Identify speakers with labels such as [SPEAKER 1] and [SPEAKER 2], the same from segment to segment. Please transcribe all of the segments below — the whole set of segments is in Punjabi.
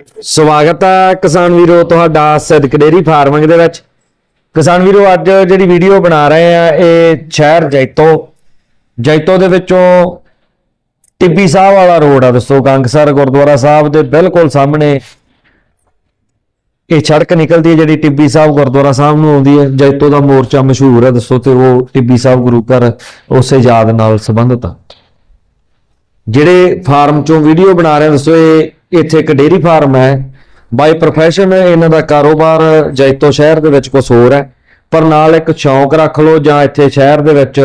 [SPEAKER 1] ਸਵਾਗਤ ਹੈ ਕਿਸਾਨ ਵੀਰੋ, ਤੁਹਾਡਾ ਸਿੱਧਕ ਡੇਰੀ ਫਾਰਮਿੰਗ ਦੇ ਵਿੱਚ। ਕਿਸਾਨ ਵੀਰੋ, ਅੱਜ ਜਿਹੜੀ ਵੀਡੀਓ ਬਣਾ ਰਹੇ ਆ, ਇਹ ਸ਼ਹਿਰ ਜੈਤੋ। ਜੈਤੋ ਦੇ ਵਿੱਚੋਂ ਟਿੱਬੀ ਸਾਹਿਬ ਵਾਲਾ ਰੋਡ ਆ ਦੋਸਤੋ ਗੰਗਸਰ ਗੁਰਦੁਆਰਾ ਸਾਹਿਬ ਦੇ ਬਿਲਕੁਲ ਸਾਹਮਣੇ। ਇਹ ਸੜਕ ਨਿਕਲਦੀ ਹੈ, ਜਿਹੜੀ ਟਿੱਬੀ ਸਾਹਿਬ ਗੁਰਦੁਆਰਾ ਸਾਹਿਬ ਨੂੰ ਆਉਂਦੀ ਹੈ। ਜੈਤੋ ਦਾ ਮੋਰਚਾ ਮਸ਼ਹੂਰ ਹੈ ਦੋਸਤੋ ਤੇ ਉਹ ਟਿੱਬੀ ਸਾਹਿਬ ਗੁਰੂ ਘਰ ਉਸੇ ਯਾਦ ਨਾਲ ਸੰਬੰਧਿਤ ਆ। ਜਿਹੜੇ ਫਾਰਮ ਚੋਂ ਵੀਡੀਓ ਬਣਾ ਰਹੇ ਹਾਂ ਦੱਸੋ, ਇਹ ਇੱਥੇ ਇੱਕ ਡੇਰੀ ਫਾਰਮ ਹੈ। ਬਾਈ ਪ੍ਰੋਫੈਸ਼ਨ ਇਹਨਾਂ ਦਾ ਕਾਰੋਬਾਰ ਜੈਤੋ ਸ਼ਹਿਰ ਦੇ ਵਿੱਚ ਕੁਝ ਹੋਰ ਹੈ। ਪਰ ਨਾਲ ਇੱਕ ਸ਼ੌਂਕ ਰੱਖ ਲਓ ਜਾਂ ਇੱਥੇ ਸ਼ਹਿਰ ਦੇ ਵਿੱਚ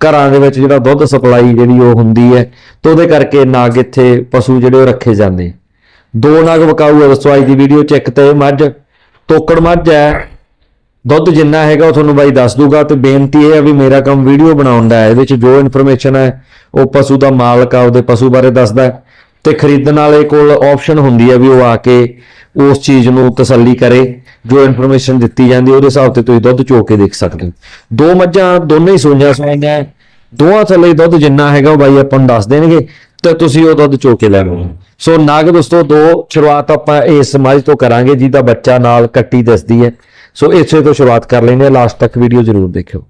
[SPEAKER 1] ਘਰਾਂ ਦੇ ਵਿੱਚ ਜਿਹੜਾ ਦੁੱਧ ਸਪਲਾਈ ਜਿਹੜੀ ਉਹ ਹੁੰਦੀ ਹੈ, ਤੇ ਉਹਦੇ ਕਰਕੇ ਨਾਗ ਇੱਥੇ ਪਸ਼ੂ ਜਿਹੜੇ ਉਹ ਰੱਖੇ ਜਾਂਦੇ ਦੋ ਨਾਗ ਵਕਾਊ ਹੈ ਦੱਸੋ, ਅੱਜ ਦੀ ਵੀਡੀਓ ਚ ਇੱਕ ਤੇ ਮੱਝ, ਤੋਕੜ ਮੱਝ ਹੈ। ਦੁੱਧ ਜਿੰਨਾ ਹੈਗਾ ਉਹ ਤੁਹਾਨੂੰ ਬਾਈ ਦੱਸ ਦੂਗਾ ਤੇ ਬੇਨਤੀ ਇਹ ਹੈ ਵੀ ਮੇਰਾ ਕੰਮ ਵੀਡੀਓ ਬਣਾਉਣ ਦਾ ਹੈ। ਇਹਦੇ ਵਿੱਚ ਜੋ ਇਨਫੋਰਮੇਸ਼ਨ ਹੈ, ਉਹ ਪਸ਼ੂ ਦਾ ਮਾਲਕ ਆ, ਉਹਦੇ ਪਸ਼ੂ ਬਾਰੇ ਦੱਸਦਾ ਹੈ। ਤੇ ਖਰੀਦਣ ਵਾਲੇ ਕੋਲ ਆਪਸ਼ਨ ਹੁੰਦੀ ਹੈ ਵੀ ਉਹ ਆ ਕੇ ਉਸ ਚੀਜ਼ ਨੂੰ ਤਸੱਲੀ ਕਰੇ ਜੋ ਇਨਫੋਰਮੇਸ਼ਨ ਦਿੱਤੀ ਜਾਂਦੀ ਉਹਦੇ ਹਿਸਾਬ ਤੇ ਤੁਸੀਂ ਦੁੱਧ ਚੋ ਕੇ ਦੇਖ ਸਕਦੇ ਹੋ। ਦੋ ਮੱਝਾਂ ਦੋਨੇ ਹੀ ਸੂਈਆਂ ਸੂਈਆਂ। ਦੋਹਾਂ ਥੱਲੇ ਦੁੱਧ ਜਿੰਨਾ ਹੈਗਾ ਉਹ ਬਾਈ ਆਪਾਂ ਨੂੰ ਦੱਸ ਦੇਣਗੇ ਤੇ ਤੁਸੀਂ ਉਹ ਦੁੱਧ ਚੋ ਕੇ ਲੈ ਲਓ। ਸੋ ਨਾਗ ਦੋਸਤੋ ਦੋ ਸ਼ੁਰੂਆਤ ਆਪਾਂ ਇਸ ਮੱਝ ਤੋਂ ਕਰਾਂਗੇ ਜਿਹਦਾ ਬੱਚਾ ਨਾਲ ਕੱਟੀ ਦੱਸਦੀ ਹੈ। ਸੋ ਇਸੇ ਤੋਂ ਸ਼ੁਰੂਆਤ ਕਰ ਲੈਂਦੇ ਹਾਂ ਲਾਸਟ ਤੱਕ ਵੀਡੀਓ ਜ਼ਰੂਰ ਦੇਖਿਓ।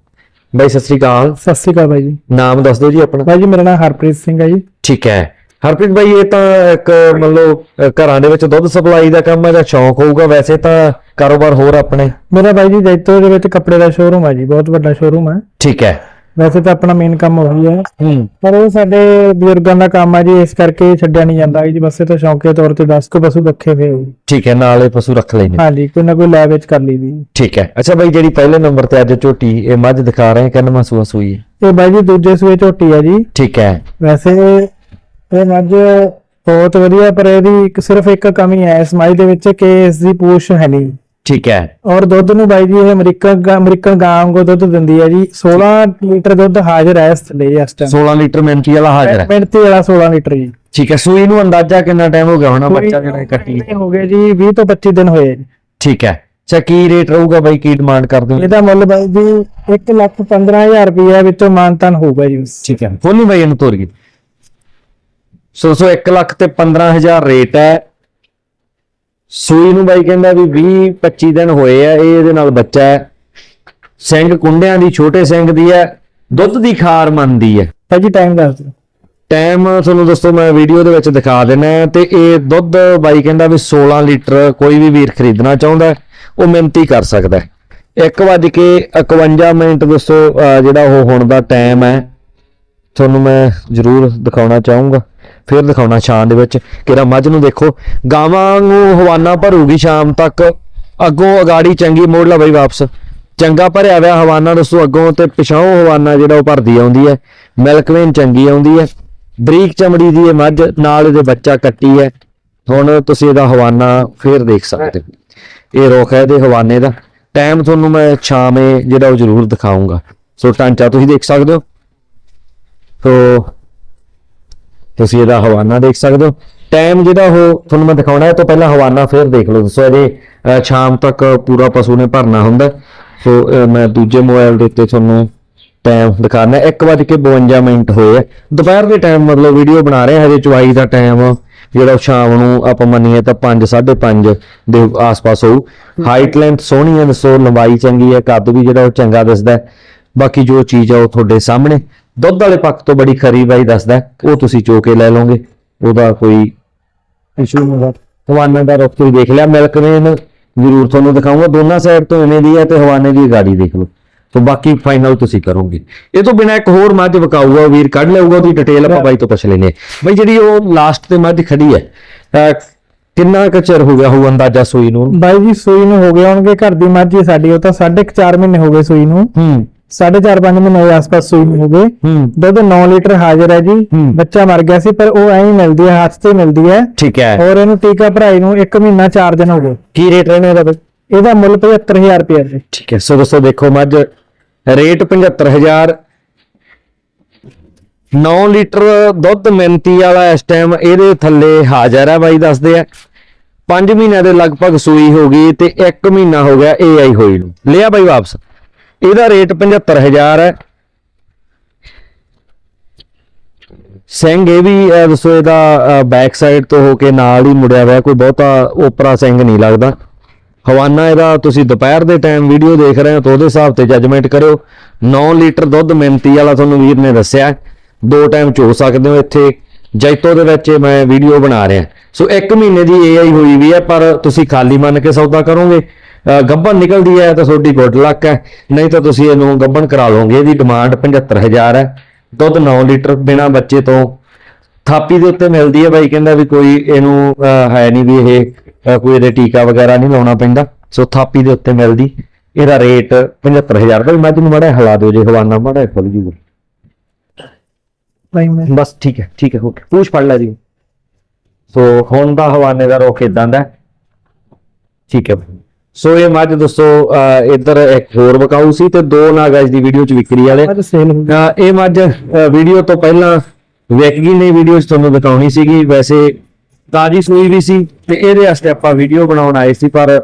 [SPEAKER 1] ਬਾਈ ਸਤਿ ਸ੍ਰੀ ਅਕਾਲ।
[SPEAKER 2] ਸਤਿ ਸ਼੍ਰੀ ਅਕਾਲ ਬਾਈ ਜੀ।
[SPEAKER 1] ਨਾਮ ਦੱਸ ਦਿਓ ਜੀ ਆਪਣਾ।
[SPEAKER 2] ਬਾਈ ਜੀ ਮੇਰਾ ਨਾਮ ਹਰਪ੍ਰੀਤ ਸਿੰਘ ਹੈ ਜੀ।
[SPEAKER 1] ਠੀਕ ਹੈ। ਹਰਪ੍ਰੀਤ ਭਾਈ ਇਹ ਤਾਂ ਇੱਕ ਮੰਨ ਲਓ ਘਰਾਂ ਦੇ ਵਿੱਚ ਦੁੱਧ ਸਪਲਾਈ ਦਾ ਕੰਮ ਹੈ ਜਾਂ ਸ਼ੌਂਕ ਹੋਊਗਾ? ਵੈਸੇ ਤਾਂ ਕਾਰੋਬਾਰ ਹੋਰ ਆਪਣੇ।
[SPEAKER 2] ਮੇਰਾ ਬਾਈ ਜੀ ਜੈਤੋ ਦੇ ਵਿੱਚ ਕੱਪੜੇ ਦਾ ਸ਼ੋਰੂਮ ਹੈ ਜੀ ਬਹੁਤ ਵੱਡਾ ਸ਼ੋਰੂਮ ਹੈ
[SPEAKER 1] ਠੀਕ ਹੈ।
[SPEAKER 2] ਵੈਸੇ ਤਾਂ ਆਪਣਾ ਮੇਨ ਕੰਮ ਉਹੀ ਹੈ
[SPEAKER 1] ਹੂੰ।
[SPEAKER 2] ਪਰ ਉਹ ਸਾਡੇ ਬਜ਼ੁਰਗਾਂ ਦਾ ਕੰਮ ਹੈ ਜੀ ਇਸ ਕਰਕੇ ਛੱਡਿਆ ਨਹੀਂ ਜਾਂਦਾ ਜੀ ਬਸ ਇਹ ਤਾਂ ਸ਼ੌਂਕੇ ਤੌਰ ਤੇ 10 ਕੁ ਪਸ਼ੂ ਰੱਖੇ ਹੋਏ ਜੀ।
[SPEAKER 1] ਠੀਕ ਹੈ ਨਾਲ ਇਹ ਪਸ਼ੂ ਰੱਖ ਲੈਣੇ
[SPEAKER 2] ਹਾਂਜੀ ਕੋਈ ਨਾ ਕੋਈ ਲੈ ਵਿੱਚ ਕਰ ਲਈ ਦੀ।
[SPEAKER 1] ਠੀਕ ਹੈ। ਅੱਛਾ ਭਾਈ ਜਿਹੜੀ ਪਹਿਲੇ ਨੰਬਰ ਤੇ ਅੱਜ ਝੋਟੀ ਇਹ ਮੱਝ ਦਿਖਾ ਰਹੇ ਕਿੰਨਾ ਮਸੂਆ ਸੂਈ ਹੈ?
[SPEAKER 2] ਇਹ ਬਾਈ ਜੀ ਦੂਜੇ ਸੂਏ ਝੋਟੀ ਹੈ ਜੀ।
[SPEAKER 1] ਠੀਕ ਹੈ।
[SPEAKER 2] ਵੈਸੇ ਇਹ ਮੱਝ ਬਹੁਤ ਵਧੀਆ ਪਰ ਇਹਦੀ ਇੱਕ ਸਿਰਫ ਇੱਕ ਕਮੀ ਹੈ ਇਸ ਦੇ ਵਿੱਚ ਕਿ ਇਸ ਦੀ ਪੂਛ ਹੈ ਨਹੀਂ।
[SPEAKER 1] ਠੀਕ ਹੈ।
[SPEAKER 2] ਔਰ ਦੁੱਧ ਨੂੰ ਬਾਈ ਜੀ ਇਹ ਅਮਰੀਕਨ ਗਾ- ਅਮਰੀਕਨ ਗਾਂ ਵਾਂਗੂ ਦੁੱਧ ਦਿੰਦੀ ਹੈ ਜੀ। 16 ਲੀਟਰ ਦੁੱਧ ਹਾਜ਼ਰ ਹੈ ਇਸ ਲਈ ਇਸ ਟਾਈਮ
[SPEAKER 1] 16 ਲੀਟਰ ਮਿੰਟੀ ਵਾਲਾ ਹਾਜ਼ਰ ਹੈ।
[SPEAKER 2] ਮਿੰਟ ਤੇ ਵਾਲਾ 16 ਲੀਟਰ ਜੀ।
[SPEAKER 1] ਠੀਕ ਹੈ ਸੂਈ ਨੂੰ ਅੰਦਾਜ਼ਾ ਕਿੰਨਾ ਟਾਈਮ ਹੋ ਗਿਆ ਹੋਣਾ ਬੱਚਾ ਜਿਹੜਾ ਇਹ ਕੱਟੀ ਹੈ?
[SPEAKER 2] ਗਏ ਜੀ 20 ਤੋਂ 25 ਦਿਨ ਹੋਏ। ਜੀ।
[SPEAKER 1] ਠੀਕ ਹੈ ਅੱਛਾ ਕੀ ਰੇਟ ਰਹੂਗਾ ਬਾਈ ਕੀ ਡਿਮਾਂਡ ਕਰਦੇ ਹੋ?
[SPEAKER 2] ਇਹਦਾ ਮੁੱਲ ਬਾਈ ਜੀ 1 ਲੱਖ 15000 ਰੁਪਏ ਵਿੱਚੋਂ ਮਾਨਤਾਨ ਹੋਊਗਾ ਜੀ
[SPEAKER 1] ਠੀਕ ਹੈ ਫੋਨੀ ਬਾਈ ਇਹਨੂੰ ਤੋਰ ਗਈ ਸੋ ਸੋ 1 ਲੱਖ ਤੇ 15000 ਰੇਟ ਹੈ। ਸੂਈ ਨੂੰ ਬਾਈ ਕਹਿੰਦਾ ਵੀ 20 25 ਦਿਨ ਹੋਏ ਆ ਇਹ ਇਹਦੇ ਨਾਲ ਬੱਚਾ ਹੈ। ਸਿੰਘ ਕੁੰਡਿਆਂ ਦੀ ਛੋਟੇ ਸਿੰਘ ਦੀ ਹੈ ਦੁੱਧ ਦੀ ਖਾਰ ਮੰਨਦੀ ਹੈ।
[SPEAKER 2] ਭਾਈ ਜੀ ਟਾਈਮ ਦੱਸ ਦਿਓ।
[SPEAKER 1] ਟਾਈਮ ਤੁਹਾਨੂੰ ਦੋਸਤੋ ਮੈਂ ਵੀਡੀਓ ਦੇ ਵਿੱਚ ਦਿਖਾ ਹੈ ਤੇ ਇਹ ਦੁੱਧ ਬਾਈ ਕਹਿੰਦਾ ਵੀ 16 ਲੀਟਰ ਕੋਈ ਵੀ ਵੀਰ ਖਰੀਦਣਾ ਚਾਹੁੰਦਾ ਉਹ ਮਿਹਨਤੀ ਕਰ ਸਕਦਾ ਹੈ। 1:51 ਮਿੰਟ ਦੋਸਤੋ ਜਿਹੜਾ ਉਹ ਹੁਣ ਦਾ ਟਾਈਮ ਹੈ। ਤੁਹਾਨੂੰ ਮੈਂ ਜ਼ਰੂਰ ਦਿਖਾਉਣਾ ਚਾਹੂੰਗਾ। ਫਿਰ ਦਿਖਾਉਣਾ ਸ਼ਾਮ ਦੇ ਵਿੱਚ। ਕਿਹੜਾ ਮੱਝ ਨੂੰ ਦੇਖੋ। ਗਾਵਾਂ ਨੂੰ ਹਵਾਨਾ ਭਰੂਗੀ ਸ਼ਾਮ ਤੱਕ। ਅੱਗੋਂ ਅਗਾੜੀ ਚੰਗੀ ਮੋੜ ਲਾ ਬਈ ਵਾਪਸ। ਚੰਗਾ ਭਰਿਆ ਹੋਇਆ ਹਵਾਨਾ ਦੱਸੋ ਅੱਗੋਂ ਤੇ ਪਿਛਾਉਂ ਹਵਾਨਾ ਜਿਹੜਾ ਉਹ ਭਰਦੀ ਆਉਂਦੀ ਹੈ। ਮਿਲਕਵੇਨ ਚੰਗੀ ਆਉਂਦੀ ਹੈ। ਬਰੀਕ ਚਮੜੀ ਦੀ ਇਹ ਮੱਝ, ਨਾਲ ਇਹਦੇ ਬੱਚਾ ਕੱਟੀ ਹੈ। ਹੁਣ ਤੁਸੀਂ ਇਹਦਾ ਹਵਾਨਾ ਫੇਰ ਦੇਖ ਸਕਦੇ ਹੋ। ਇਹ ਰੋਕ ਹੈ ਇਹਦੇ ਹਵਾਨੇ ਦਾ। ਟਾਈਮ ਤੁਹਾਨੂੰ ਮੈਂ ਸ਼ਾਮੇ ਜਿਹੜਾ ਉਹ ਜ਼ਰੂਰ ਦਿਖਾਉਂਗਾ ਸੋ ਟਾਂਚਾ ਤੁਸੀਂ ਦੇਖ ਸਕਦੇ ਹੋ। ਸੋ ਤੁਸੀਂ ਇਹਦਾ ਹਵਾਨਾ ਦੇਖ ਸਕਦੇ ਹੋ। ਟਾਈਮ ਜਿਹੜਾ ਉਹ ਤੁਹਾਨੂੰ ਮੈਂ ਦਿਖਾਉਣਾ ਹੈ ਤੋਂ ਪਹਿਲਾਂ ਹਵਾਨਾ ਫੇਰ ਦੇਖ ਲਓ। ਦੱਸੋ ਇਹਦੇ ਸ਼ਾਮ ਤੱਕ ਪੂਰਾ ਪਸ਼ੂ ਨੇ ਭਰਨਾ ਹੁੰਦਾ। ਹੈ। ਸੋ ਅਹ, ਮੈਂ ਦੂਜੇ ਮੋਬਾਈਲ ਦੇ ਉੱਤੇ ਤੁਹਾਨੂੰ ਟਾਈਮ ਦਿਖਾਣਾ 1:52 ਮਿੰਟ ਹੋਏ ਆ। ਦੁਪਹਿਰ ਦੇ ਟਾਈਮ ਮਤਲਬ ਵੀਡੀਓ ਬਣਾ ਰਹੇ ਹਜੇ ਚੁਆਈ ਦਾ ਟਾਈਮ ਜਿਹੜਾ ਉਹ ਸ਼ਾਮ ਨੂੰ ਆਪਾਂ ਮੰਨੀਏ ਤਾਂ 5 5:30 ਦੇ ਆਸ-ਪਾਸ ਹੋਊ। ਹਾਈਟ ਲੈਂਥ ਸੋਹਣੀ ਹੈ ਦੱਸੋ ਲੰਬਾਈ ਚੰਗੀ ਹੈ ਕੱਦ ਵੀ ਜਿਹੜਾ ਉਹ ਚੰਗਾ ਦਿਸਦਾ। ਬਾਕੀ ਜੋ ਚੀਜ਼ ਆ ਉਹ ਤੁਹਾਡੇ ਸਾਹਮਣੇ। ਦੁੱਧ ਵਾਲੇ ਪੱਖ ਤੋਂ ਬੜੀ ਖਰੀ ਬਾਈ ਦੱਸਦਾ ਹੈ, ਉਹ ਤੁਸੀਂ ਚੋ ਕੇ ਲੈ ਲਓਗੇ। ਉਹਦਾ ਕੋਈ ਇਸ਼ੂ ਨਹੀਂ ਹੈ ਹਵਾਨੇ ਦਾ ਰੁੱਖ ਤੁਸੀਂ ਦੇਖ ਲਿਆ ਮਿਲਕ ਵੇਨ ਜ਼ਰੂਰ ਤੁਹਾਨੂੰ ਦਿਖਾਊਂਗਾ ਦੋਨਾਂ ਸਾਈਡ ਤੋਂ ਇਵੇਂ ਦੀ ਹੈ ਤੇ ਹਵਾਨੇ ਦੀ ਗਾੜੀ ਦੇਖ ਲਓ। ਸੋ ਬਾਕੀ ਫਾਈਨਲ ਤੁਸੀਂ ਕਰੋਗੇ। ਇਹ ਤੋਂ ਬਿਨਾ ਇੱਕ ਹੋਰ ਮੱਝ ਵਿਕਾਊਗਾ ਵੀਰ ਕੱਢ ਲਿਆਊਗਾ ਉਹਦੀ ਡਿਟੇਲ ਆਪਾਂ ਬਾਈ ਤੋਂ ਪੁੱਛ ਲੈਨੇ ਬਈ ਜਿਹੜੀ ਉਹ ਲਾਸਟ ਤੇ ਮੱਝ ਖੜੀ ਹੈ ਕਿੰਨਾ ਕੁ ਚਿਰ ਹੋ ਗਿਆ ਹੋਊ ਅੰਦਾਜ਼ਾ ਸੂਈ ਨੂੰ?
[SPEAKER 2] ਬਾਈ ਜੀ ਸੂਈ ਨੂੰ ਹੋ ਗਏ ਹੋਣਗੇ ਘਰ ਦੀ ਮੱਝ ਹੀ ਸਾਡੀ ਉਹ ਤਾਂ 4.5 ਮਹੀਨੇ ਹੋ ਗਏ ਸੂਈ ਨੂੰ।
[SPEAKER 1] ਹੂੰ।
[SPEAKER 2] 4.5 5 ਮਹੀਨੇ ਦੇ ਆਸ-ਪਾਸ ਸੂਈ ਹੂੰ। ਦੁੱਧ 9 ਲੀਟਰ ਹਾਜ਼ਰ ਹੈ ਜੀ। ਬੱਚਾ ਮਰ ਗਿਆ ਸੀ ਪਰ ਉਹ ਐਂ ਹੀ ਮਿਲਦੀ ਹੈ ਹੱਥ ਤੇ ਮਿਲਦੀ ਹੈ।
[SPEAKER 1] ਠੀਕ ਹੈ।
[SPEAKER 2] ਔਰ ਇਹਨੂੰ ਟੀਕਾ ਭਰਾਈ ਨੂੰ 1 ਮਹੀਨਾ 4 ਦਿਨ ਹੋ ਗਏ।
[SPEAKER 1] ਕੀ ਰੇਟ ਰਹਿਣਾ ਇਹਦਾ
[SPEAKER 2] ਇਹਦਾ ਮੁੱਲ 75000 ਰੁਪਏ ਜੀ।
[SPEAKER 1] ਠੀਕ ਹੈ ਸੋ ਦੋਸਤੋ ਦੇਖੋ ਮੱਝ ਰੇਟ 75000 9 ਲੀਟਰ ਦੁੱਧ ਮਿੰਤੀ ਵਾਲਾ ਇਸ ਟਾਈਮ ਇਹਦੇ ਥੱਲੇ ਹਾਜ਼ਰ ਹੈ ਬਾਈ ਦੱਸਦੇ ਆ। 5 ਮਹੀਨਿਆਂ ਦੇ ਲਗਭਗ ਸੂਈ ਹੋ ਗਈ ਤੇ 1 ਮਹੀਨਾ ਹੋ ਗਿਆ ਇਹ ਆਈ ਹੋਈ ਨੂੰ। ਲਿਆ ਬਾਈ ਵਾਪਸ। ਇਹਦਾ ਰੇਟ 75000 ਹੈ। ਸਿੰਘ ਇਹ ਵੀ ਅਹ, ਦੱਸੋ ਇਹਦਾ ਬੈਕ ਸਾਈਡ ਤੋਂ ਹੋ ਕੇ ਨਾਲ ਹੀ ਮੁੜਿਆ ਹੋਇਆ ਕੋਈ ਬਹੁਤਾ ਓਪਰਾ ਸਿੰਘ ਨਹੀਂ ਲੱਗਦਾ। ਹਵਾਨਾ ਇਹਦਾ ਤੁਸੀਂ ਦੁਪਹਿਰ ਦੇ ਟਾਈਮ ਵੀਡੀਓ ਦੇਖ ਰਹੇ ਹੋ ਤਾਂ ਉਹਦੇ ਹਿਸਾਬ ਤੇ ਜੱਜਮੈਂਟ ਕਰਿਓ। 9 ਲੀਟਰ ਦੁੱਧ ਮਿੰਤੀ ਵਾਲਾ ਤੁਹਾਨੂੰ ਵੀਰ ਨੇ ਦੱਸਿਆ। ਦੋ ਟਾਈਮ ਚੋ ਸਕਦੇ ਹੋ ਇੱਥੇ। ਜੈਤੋ ਦੇ ਵਿੱਚ ਮੈਂ ਵੀਡੀਓ ਬਣਾ ਰਿਹਾ। ਸੋ 1 ਮਹੀਨੇ ਦੀ AI ਹੋਈ ਵੀ ਹੈ ਪਰ ਤੁਸੀਂ ਖਾਲੀ ਮੰਨ ਕੇ ਸੌਦਾ ਕਰੋਗੇ। ਗੱਭਣ ਨਿਕਲਦੀ ਹੈ ਤਾਂ ਤੁਹਾਡੀ ਗੁੱਡ ਲੱਕ ਹੈ। ਨਹੀਂ ਤਾਂ ਤੁਸੀਂ ਇਹਨੂੰ ਗੱਭਣ ਕਰਾ ਲਓਗੇ ਇਹਦੀ ਡਿਮਾਂਡ 75000 ਹੈ। ਦੁੱਧ 9 ਲੀਟਰ ਬਿਨਾ ਬੱਚੇ ਤੋਂ ਥਾਪੀ ਦੇ ਉੱਤੇ ਮਿਲਦੀ ਹੈ। ਬਾਈ ਕਹਿੰਦਾ ਵੀ ਕੋਈ ਇਹਨੂੰ ਹੈ ਨਹੀਂ ਵੀ ਇਹ ਕੋਈ ਇਹਦੇ ਟੀਕਾ ਵਗੈਰਾ ਨਹੀਂ ਲਾਉਣਾ ਪੈਂਦਾ। ਸੋ ਥਾਪੀ ਦੇ ਉੱਤੇ ਮਿਲਦੀ। ਇਹਦਾ ਰੇਟ 75000 ਬਾਈ ਮੱਝ ਨੂੰ ਮਾੜਾ ਹਿਲਾ ਦਿਓ ਜੇ ਹਵਾਨਾ ਮਾੜਾ ਖੁੱਲ ਜੂਗਾ
[SPEAKER 2] ਭਾਈ ਮੈਂ
[SPEAKER 1] ਬਸ ਠੀਕ ਹੈ ਠੀਕ ਹੈ ਓਕੇ ਪੂਛ ਫੜ ਲੈ ਜੀ। ਸੋ ਹੁਣ ਦਾ ਹਵਾਨੇ ਦਾ ਰੁਖ ਇਦਾਂ ਦਾ। ਠੀਕ ਹੈ। ਸੋ ਇਹ ਮੱਝ ਦੋਸਤੋ ਇੱਧਰ ਇੱਕ ਹੋਰ ਬਕਾਊ ਸੀ ਤੇ ਦੋ ਨਾਗ ਅੱਜ ਦੀ ਵੀਡੀਓ ਚ ਵਿਕਰੀ ਵਾਲੇ। ਇਹ ਮੱਝ ਵੀਡੀਓ ਤੋਂ ਪਹਿਲਾਂ ਵਿਕ ਗਈ ਨਹੀਂ ਵੀਡੀਓ 'ਚ ਤੁਹਾਨੂੰ ਦਿਖਾਉਣੀ ਸੀਗੀ। ਵੈਸੇ ਤਾਜੀ ਸੂਈ ਵੀ ਸੀ ਤੇ ਇਹਦੇ ਵਾਸਤੇ ਆਪਾਂ ਵੀਡੀਓ ਬਣਾਉਣ ਆਏ ਸੀ ਪਰ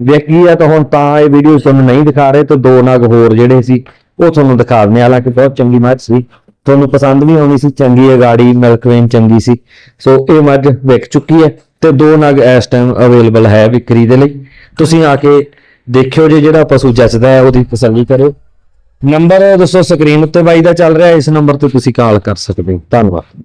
[SPEAKER 1] ਵਿਕ ਗਈ ਆ ਤਾਂ ਹੁਣ ਤਾਂ ਇਹ ਵੀਡੀਓ ਤੁਹਾਨੂੰ ਨਹੀਂ ਦਿਖਾ ਰਹੇ ਤੇ ਦੋ ਨਗ ਹੋਰ ਜਿਹੜੇ ਸੀ ਉਹ ਤੁਹਾਨੂੰ ਦਿਖਾ ਦਿੰਦੇ ਹਾਲਾਂਕਿ ਬਹੁਤ ਚੰਗੀ ਮੱਝ ਸੀ। ਤੁਹਾਨੂੰ ਪਸੰਦ ਵੀ ਆਉਣੀ ਸੀ ਚੰਗੀ ਹੈ ਗਾੜੀ ਮਿਲਕ ਵੇਨ ਚੰਗੀ ਸੀ। ਸੋ ਇਹ ਮੱਝ ਵਿਕ ਚੁੱਕੀ ਹੈ ਤੇ ਦੋ ਨਗ ਇਸ ਟਾਈਮ ਅਵੇਲੇਬਲ ਹੈ ਵਿਕਰੀ ਦੇ ਲਈ। ਤੁਸੀਂ ਆ ਕੇ ਦੇਖਿਓ ਜੇ ਜਿਹੜਾ ਪਸ਼ੂ ਜੱਚਦਾ ਹੈ, ਉਹਦੀ ਤਸੱਲੀ ਕਰਿਓ। ਨੰਬਰ ਦੱਸੋ ਸਕਰੀਨ ਉੱਤੇ ਬਾਈ ਦਾ ਚੱਲ ਰਿਹਾ, ਇਸ ਨੰਬਰ ਤੇ ਤੁਸੀਂ ਕਾਲ ਕਰ ਸਕਦੇ ਹੋ। ਧੰਨਵਾਦ।